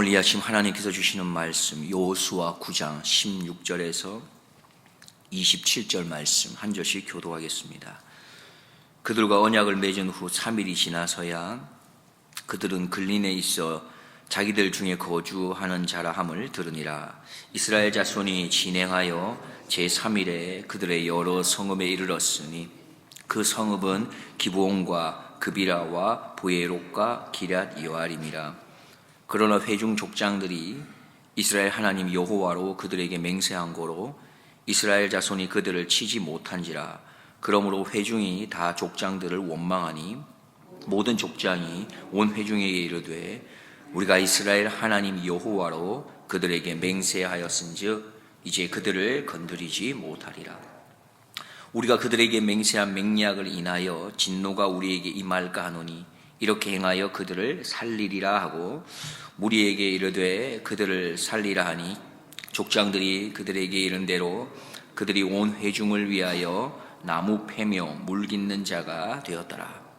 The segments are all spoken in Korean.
오늘 이 아침 하나님께서 주시는 말씀 요수와 9장 16절에서 27절 말씀 한 절씩 교도하겠습니다. 그들과 언약을 맺은 후 3일이 지나서야 그들은 근린에 있어 자기들 중에 거주하는 자라 함을 들으니라. 이스라엘 자손이 진행하여 제3일에 그들의 여러 성읍에 이르렀으니 그 성읍은 기브온과 그비라와 보에롯과 기럇 여아림이라. 그러나 회중 족장들이 이스라엘 하나님 여호와로 그들에게 맹세한 거로 이스라엘 자손이 그들을 치지 못한지라 그러므로 회중이 다 족장들을 원망하니 모든 족장이 온 회중에게 이르되 우리가 이스라엘 하나님 여호와로 그들에게 맹세하였은즉 이제 그들을 건드리지 못하리라. 우리가 그들에게 맹세한 맹약을 인하여 진노가 우리에게 임할까 하노니 이렇게 행하여 그들을 살리리라 하고 무리에게 이르되 그들을 살리라 하니 족장들이 그들에게 이른 대로 그들이 온 회중을 위하여 나무 패며 물 깃는 자가 되었더라.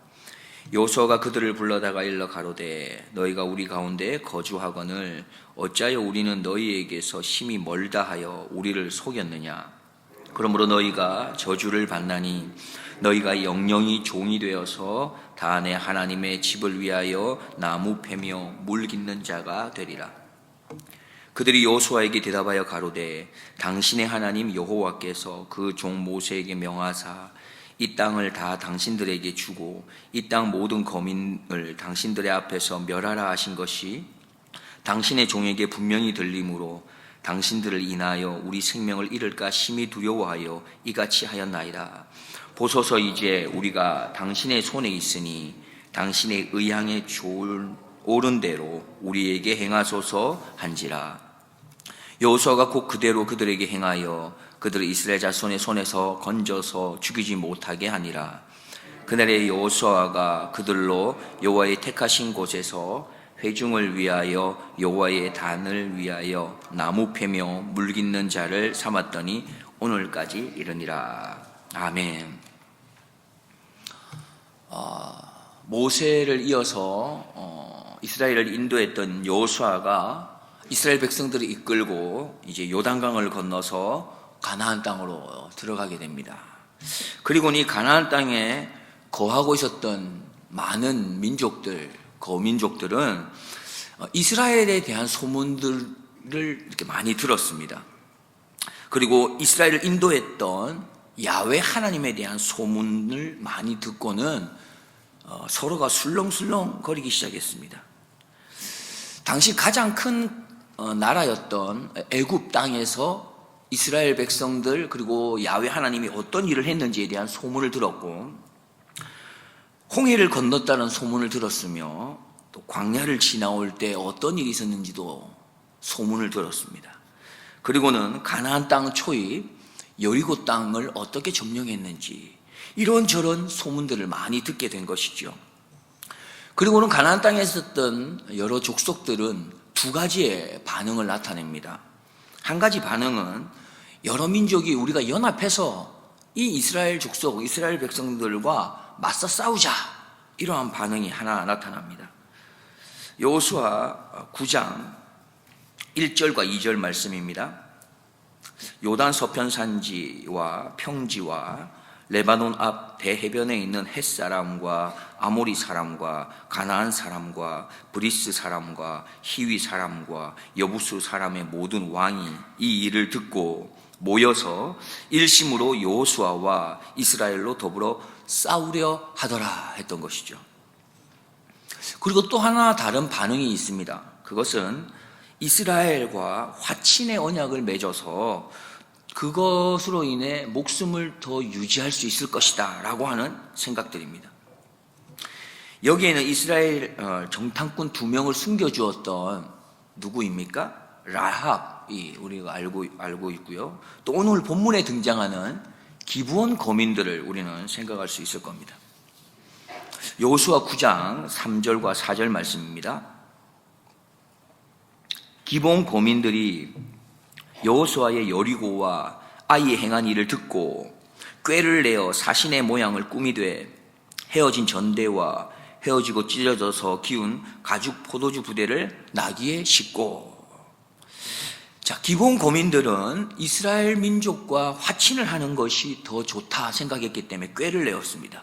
요수아가 그들을 불러다가 일러 가로되 너희가 우리 가운데 거주하거늘 어찌하여 우리는 너희에게서 심히 멀다 하여 우리를 속였느냐 그러므로 너희가 저주를 받나니 너희가 영영이 종이 되어서 다내 하나님의 집을 위하여 나무 패며 물 깃는 자가 되리라. 그들이 여호수아에게 대답하여 가로되 당신의 하나님 여호와께서 그 종 모세에게 명하사 이 땅을 다 당신들에게 주고 이 땅 모든 거민을 당신들의 앞에서 멸하라 하신 것이 당신의 종에게 분명히 들림으로 당신들을 인하여 우리 생명을 잃을까 심히 두려워하여 이같이 하였나이다. 보소서 이제 우리가 당신의 손에 있으니 당신의 의향에 좋은 옳은 대로 우리에게 행하소서 한지라. 여호수아가 곧 그대로 그들에게 행하여 그들을 이스라엘 자손의 손에서 건져서 죽이지 못하게 하니라. 그날에 여호수아가 그들로 여호와의 택하신 곳에서 회중을 위하여 여호와의 단을 위하여 나무 패며 물 깃는 자를 삼았더니 오늘까지 이르니라. 아멘. 어, 모세를 이어서 어, 이스라엘을 인도했던 여호수아가 이스라엘 백성들을 이끌고 이제 요단강을 건너서 가나안 땅으로 들어가게 됩니다. 그리고 이 가나안 땅에 거하고 있었던 많은 민족들, 거민족들은 어, 이스라엘에 대한 소문들을 이렇게 많이 들었습니다. 그리고 이스라엘을 인도했던 야외 하나님에 대한 소문을 많이 듣고는 어, 서로가 술렁술렁 거리기 시작했습니다. 당시 가장 큰 어, 나라였던 애굽 땅에서 이스라엘 백성들 그리고 야외 하나님이 어떤 일을 했는지에 대한 소문을 들었고 홍해를 건넜다는 소문을 들었으며 또 광야를 지나올 때 어떤 일이 있었는지도 소문을 들었습니다. 그리고는 가나안 땅 초입 여리고 땅을 어떻게 점령했는지 이런저런 소문들을 많이 듣게 된 것이죠. 그리고는 가나안 땅에 있었던 여러 족속들은 두 가지의 반응을 나타냅니다. 한 가지 반응은 여러 민족이 우리가 연합해서 이 이스라엘 족속, 이스라엘 백성들과 맞서 싸우자 이러한 반응이 하나 나타납니다. 여호수아 9장 1절과 2절 말씀입니다. 요단 서편 산지와 평지와 레바논 앞 대해변에 있는 햇 사람과 아모리 사람과 가나안 사람과 브리스 사람과 히위 사람과 여부수 사람의 모든 왕이 이 일을 듣고 모여서 일심으로 여호수아와 이스라엘로 더불어 싸우려 하더라 했던 것이죠. 그리고 또 하나 다른 반응이 있습니다. 그것은 이스라엘과 화친의 언약을 맺어서 그것으로 인해 목숨을 더 유지할 수 있을 것이다 라고 하는 생각들입니다. 여기에는 이스라엘 어, 정탐꾼 두 명을 숨겨주었던 누구입니까? 라합이 우리가 알고, 알고 있고요. 또 오늘 본문에 등장하는 기부원 거민들을 우리는 생각할 수 있을 겁니다. 여호수아 9장 3절과 4절 말씀입니다. 기본 거민들이 여호수아의 여리고와 아이의 행한 일을 듣고 꾀를 내어 사신의 모양을 꾸미되 헤어진 전대와 헤어지고 찢어져서 기운 가죽 포도주 부대를 나귀에 싣고 자, 기본 고민들은 이스라엘 민족과 화친을 하는 것이 더 좋다 생각했기 때문에 꾀를 내었습니다.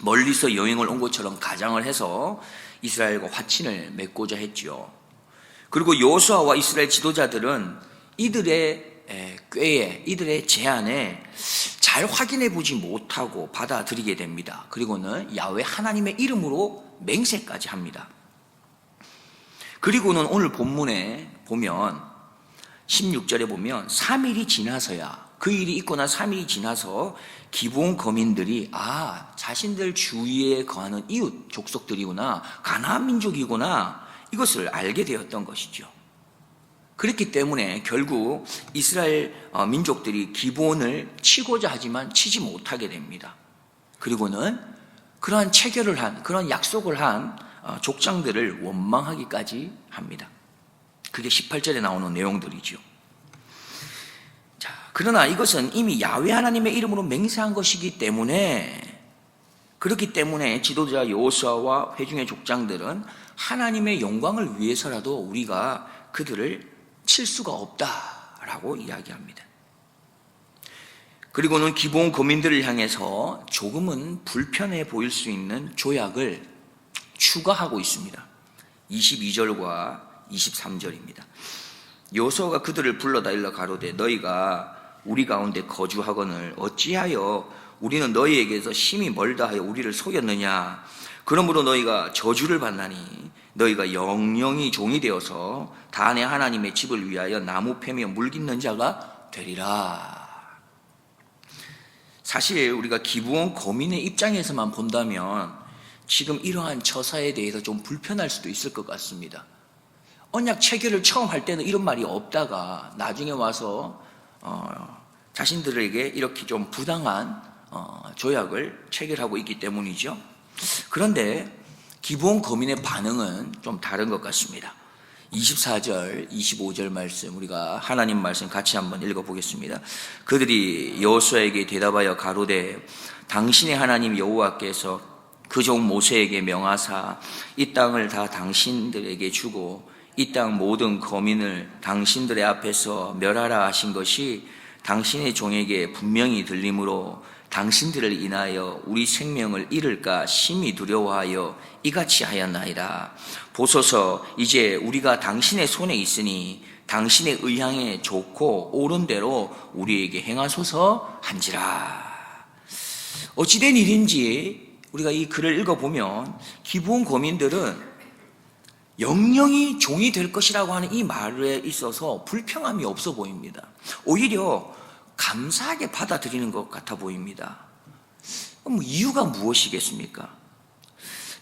멀리서 여행을 온 것처럼 가장을 해서 이스라엘과 화친을 맺고자 했지요. 그리고 요수아와 이스라엘 지도자들은 이들의 에, 꾀에 이들의 제안에 잘 확인해 보지 못하고 받아들이게 됩니다. 그리고는 야외 하나님의 이름으로 맹세까지 합니다. 그리고는 오늘 본문에 보면 16절에 보면 3일이 지나서야 그 일이 난 3일이 지나서 기본 거민들이 아 자신들 주위에 거하는 이웃 족속들이구나 가나안 민족이구나 이것을 알게 되었던 것이죠. 그렇기 때문에 결국 이스라엘 어, 민족들이 기본을 치고자 하지만 치지 못하게 됩니다. 그리고는 그러한 체결을 한 그런 약속을 한 어, 족장들을 원망하기까지 합니다. 그게 18절에 나오는 내용들이죠. 자, 그러나 이것은 이미 야외 하나님의 이름으로 맹세한 것이기 때문에 그렇기 때문에 지도자 여호수아와 회중의 족장들은 하나님의 영광을 위해서라도 우리가 그들을 칠 수가 없다라고 이야기합니다. 그리고는 기본 거민들을 향해서 조금은 불편해 보일 수 있는 조약을 추가하고 있습니다. 22절과 23절입니다. 요소가 그들을 불러다 일러 가로되 너희가 우리 가운데 거주하거늘 어찌하여 우리는 너희에게서 심히 멀다 하여 우리를 속였느냐 그러므로 너희가 저주를 받나니 너희가 영영이 종이 되어서 단의 하나님의 집을 위하여 나무 패며 물깃는 자가 되리라. 사실 우리가 기부원 거민의 입장에서만 본다면 지금 이러한 처사에 대해서 좀 불편할 수도 있을 것 같습니다. 언약 체결을 처음 할 때는 이런 말이 없다가 나중에 와서 어, 자신들에게 이렇게 좀 부당한 어, 조약을 체결하고 있기 때문이죠. 그런데 기본 거민의 반응은 좀 다른 것 같습니다. 24절, 25절 말씀 우리가 하나님 말씀 같이 한번 읽어보겠습니다. 그들이 여호수아에게 대답하여 가로되 당신의 하나님 여호와께서 그 종 모세에게 명하사 이 땅을 다 당신들에게 주고 이 땅 모든 거민을 당신들의 앞에서 멸하라 하신 것이 당신의 종에게 분명히 들림으로 당신들을 인하여 우리 생명을 잃을까 심히 두려워하여 이같이 하였나이다. 보소서 이제 우리가 당신의 손에 있으니 당신의 의향에 좋고 옳은 대로 우리에게 행하소서 한지라. 어찌된 일인지 우리가 이 글을 읽어보면 기본 고민들은 영영이 종이 될 것이라고 하는 이 말에 있어서 불평함이 없어 보입니다. 오히려 감사하게 받아들이는 것 같아 보입니다. 그럼 이유가 무엇이겠습니까?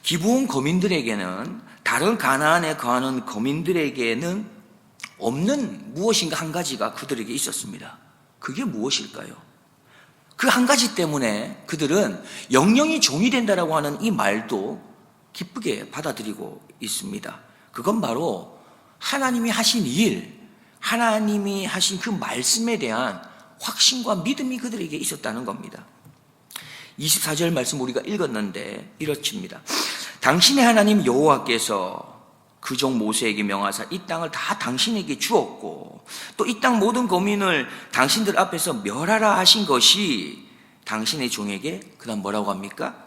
기부온 거민들에게는 다른 가나안에 거하는 거민들에게는 없는 무엇인가 한 가지가 그들에게 있었습니다. 그게 무엇일까요? 그 한 가지 때문에 그들은 영영이 종이 된다라고 하는 이 말도 기쁘게 받아들이고 있습니다. 그건 바로 하나님이 하신 일, 하나님이 하신 그 말씀에 대한 확신과 믿음이 그들에게 있었다는 겁니다. 24절 말씀 우리가 읽었는데 이렇습니다. 당신의 하나님 여호와께서 그 종 모세에게 명하사 이 땅을 다 당신에게 주었고 또 이 땅 모든 거민을 당신들 앞에서 멸하라 하신 것이 당신의 종에게 그다음 뭐라고 합니까?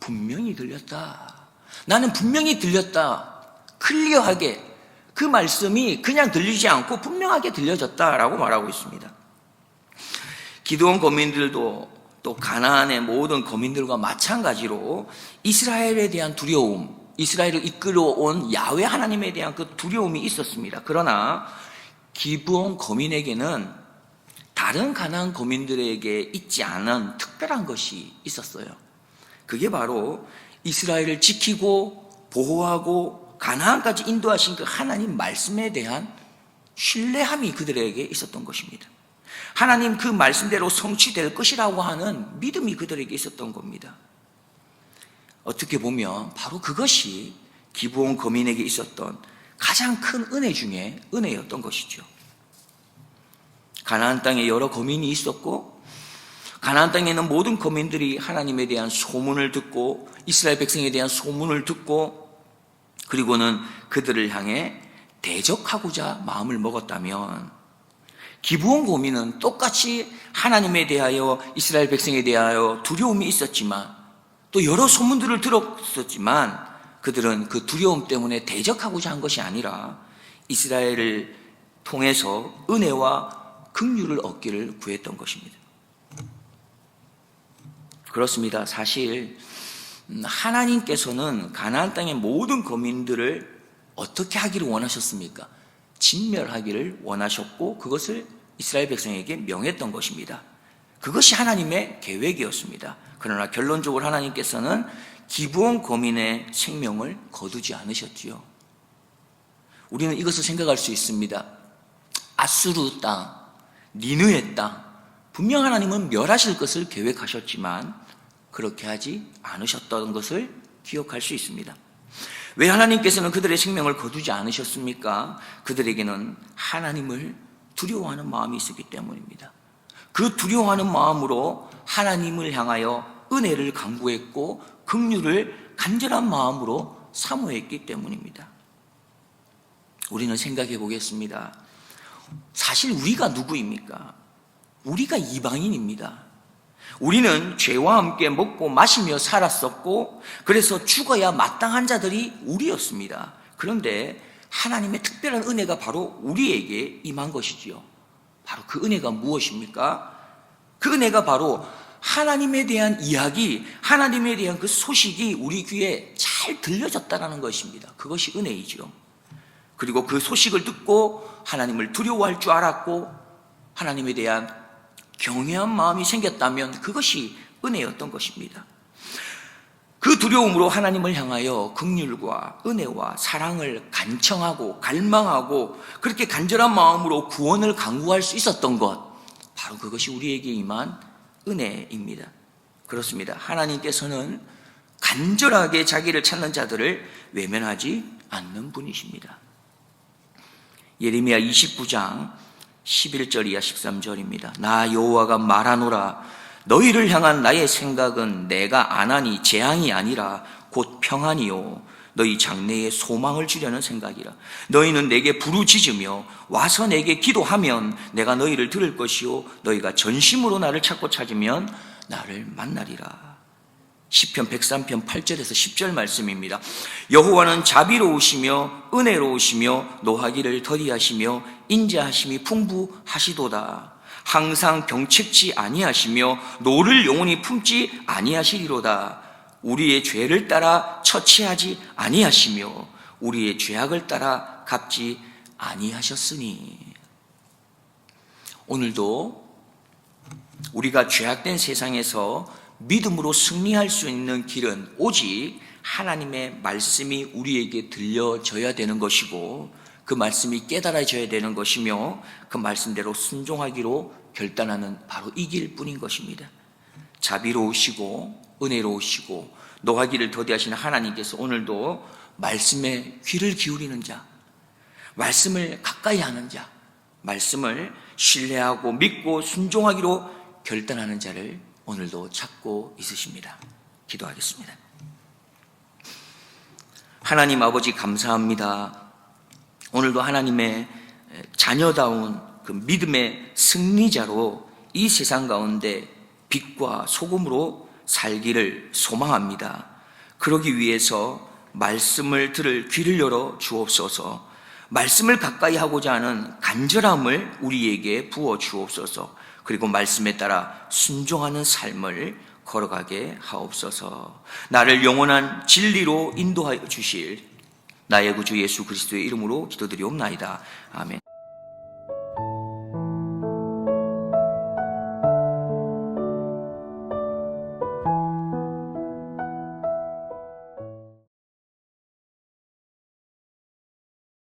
분명히 들렸다. 나는 분명히 들렸다. 클리어하게 그 말씀이 그냥 들리지 않고 분명하게 들려졌다라고 말하고 있습니다. 기도원 거민들도 또 가나안의 모든 거민들과 마찬가지로 이스라엘에 대한 두려움, 이스라엘을 이끌어온 야외 하나님에 대한 그 두려움이 있었습니다. 그러나 기브온 거민에게는 다른 가나안 거민들에게 있지 않은 특별한 것이 있었어요. 그게 바로 이스라엘을 지키고 보호하고 가나안까지 인도하신 그 하나님 말씀에 대한 신뢰함이 그들에게 있었던 것입니다. 하나님 그 말씀대로 성취될 것이라고 하는 믿음이 그들에게 있었던 겁니다. 어떻게 보면 바로 그것이 기부온 거민에게 있었던 가장 큰 은혜 중에 은혜였던 것이죠. 가나안 땅에 여러 거민이 있었고 가나안 땅에 있는 모든 거민들이 하나님에 대한 소문을 듣고 이스라엘 백성에 대한 소문을 듣고 그리고는 그들을 향해 대적하고자 마음을 먹었다면 기부원 고민은 똑같이 하나님에 대하여 이스라엘 백성에 대하여 두려움이 있었지만 또 여러 소문들을 들었었지만 그들은 그 두려움 때문에 대적하고자 한 것이 아니라 이스라엘을 통해서 은혜와 긍휼을 얻기를 구했던 것입니다. 그렇습니다. 사실 음, 하나님께서는 가나안 땅의 모든 거민들을 어떻게 하기를 원하셨습니까? 진멸하기를 원하셨고 그것을 이스라엘 백성에게 명했던 것입니다. 그것이 하나님의 계획이었습니다. 그러나 결론적으로 하나님께서는 기부원 거민의 생명을 거두지 않으셨지요. 우리는 이것을 생각할 수 있습니다. 아수르 땅, 니느의 땅, 분명 하나님은 멸하실 것을 계획하셨지만 그렇게 하지 않으셨던 것을 기억할 수 있습니다. 왜 하나님께서는 그들의 생명을 거두지 않으셨습니까? 그들에게는 하나님을 두려워하는 마음이 있었기 때문입니다. 그 두려워하는 마음으로 하나님을 향하여 은혜를 강구했고 긍휼을 간절한 마음으로 사모했기 때문입니다. 우리는 생각해 보겠습니다. 사실 우리가 누구입니까? 우리가 이방인입니다. 우리는 죄와 함께 먹고 마시며 살았었고, 그래서 죽어야 마땅한 자들이 우리였습니다. 그런데 하나님의 특별한 은혜가 바로 우리에게 임한 것이지요. 바로 그 은혜가 무엇입니까? 그 은혜가 바로 하나님에 대한 이야기, 하나님에 대한 그 소식이 우리 귀에 잘 들려졌다는 것입니다. 그것이 은혜이죠. 그리고 그 소식을 듣고 하나님을 두려워할 줄 알았고 하나님에 대한 경외한 마음이 생겼다면 그것이 은혜였던 것입니다. 그 두려움으로 하나님을 향하여 극률과 은혜와 사랑을 간청하고 갈망하고 그렇게 간절한 마음으로 구원을 강구할 수 있었던 것 바로 그것이 우리에게 임한 은혜입니다. 그렇습니다. 하나님께서는 간절하게 자기를 찾는 자들을 외면하지 않는 분이십니다. 예레미야 29장 11절 이하 13절입니다. 나 여호와가 말하노라. 너희를 향한 나의 생각은 내가 안 하니 재앙이 아니라 곧 평안이요. 너희 장래에 소망을 주려는 생각이라. 너희는 내게 부르짖으며 와서 내게 기도하면 내가 너희를 들을 것이요. 너희가 전심으로 나를 찾고 찾으면 나를 만나리라 시편 103편 8절에서 10절 말씀입니다. 여호와는 자비로우시며 은혜로우시며 노하기를 더디하시며 인자하심이 풍부하시도다. 항상 경책지 아니하시며 노를 영원히 품지 아니하시리로다. 우리의 죄를 따라 처치하지 아니하시며 우리의 죄악을 따라 갚지 아니하셨으니 오늘도 우리가 죄악된 세상에서 믿음으로 승리할 수 있는 길은 오직 하나님의 말씀이 우리에게 들려져야 되는 것이고 그 말씀이 깨달아져야 되는 것이며 그 말씀대로 순종하기로 결단하는 바로 이 길뿐인 것입니다. 자비로우시고 은혜로우시고 노하기를 더디하시는 하나님께서 오늘도 말씀에 귀를 기울이는 자, 말씀을 가까이 하는 자, 말씀을 신뢰하고 믿고 순종하기로 결단하는 자를 오늘도 찾고 있으십니다. 기도하겠습니다. 하나님 아버지 감사합니다. 오늘도 하나님의 자녀다운 그 믿음의 승리자로 이 세상 가운데 빛과 소금으로 살기를 소망합니다. 그러기 위해서 말씀을 들을 귀를 열어 주옵소서. 말씀을 가까이 하고자 하는 간절함을 우리에게 부어 주옵소서. 그리고 말씀에 따라 순종하는 삶을 걸어가게 하옵소서. 나를 영원한 진리로 인도하여 주실 나의 구주 예수 그리스도의 이름으로 기도드리옵나이다. 아멘.